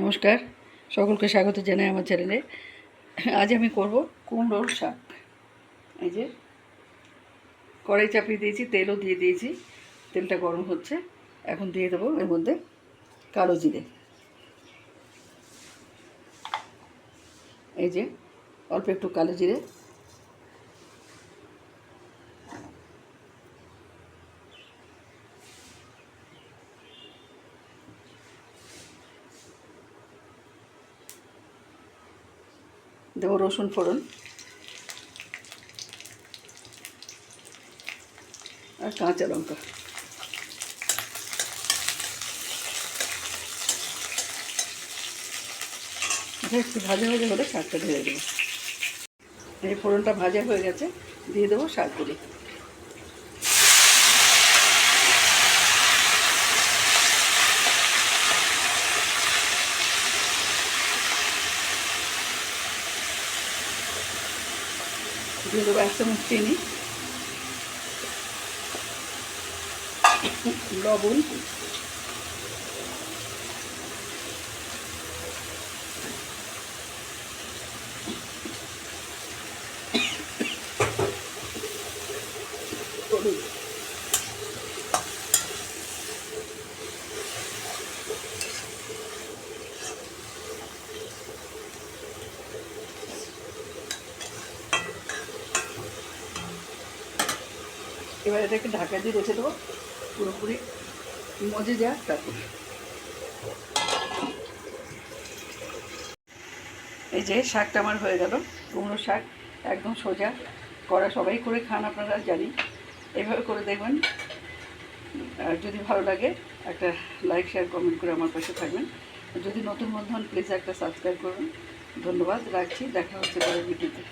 নমস্কার। সকলকে স্বাগত জানাই আমার চ্যানেলে। আজ আমি করব কুমড়োর শাক। এই যে কড়াই চাপিয়ে দিয়েছি, তেলও দিয়ে দিয়েছি। তেলটা গরম হচ্ছে। এখন দিয়ে দেবো এর মধ্যে কালো জিরে। এই যে অল্প একটু কালো জিরে। দেবো রসুন ফোড়ন। আর কাঁচা লঙ্কা। এটা একটু ভাজা ভাজা হলে শাকটা ঢেলে দেবো। এই ফোড়নটা ভাজা হয়ে গেছে, দিয়ে দেবো শাকগুলি দিয়ে দেবো এক চামচ চিনি লবণ হলুদ। এবার এটাকে ঢাকা দিয়ে রেখে দেবো, পুরোপুরি মজে যাক তারপর। এই যে শাকটা আমার হয়ে গেল কুমড়ো শাক একদম সোজা করা সবাই করে খান আপনারা, জানি। এইভাবে করে দেখবেন। আর যদি ভালো লাগে, একটা লাইক, শেয়ার, কমেন্ট করে আমার পাশে থাকবেন। যদি নতুন বন্ধু হন, প্লিজ একটা সাবস্ক্রাইব করুন। ধন্যবাদ, রাখছি। দেখা হচ্ছে পরের ভিডিওতে।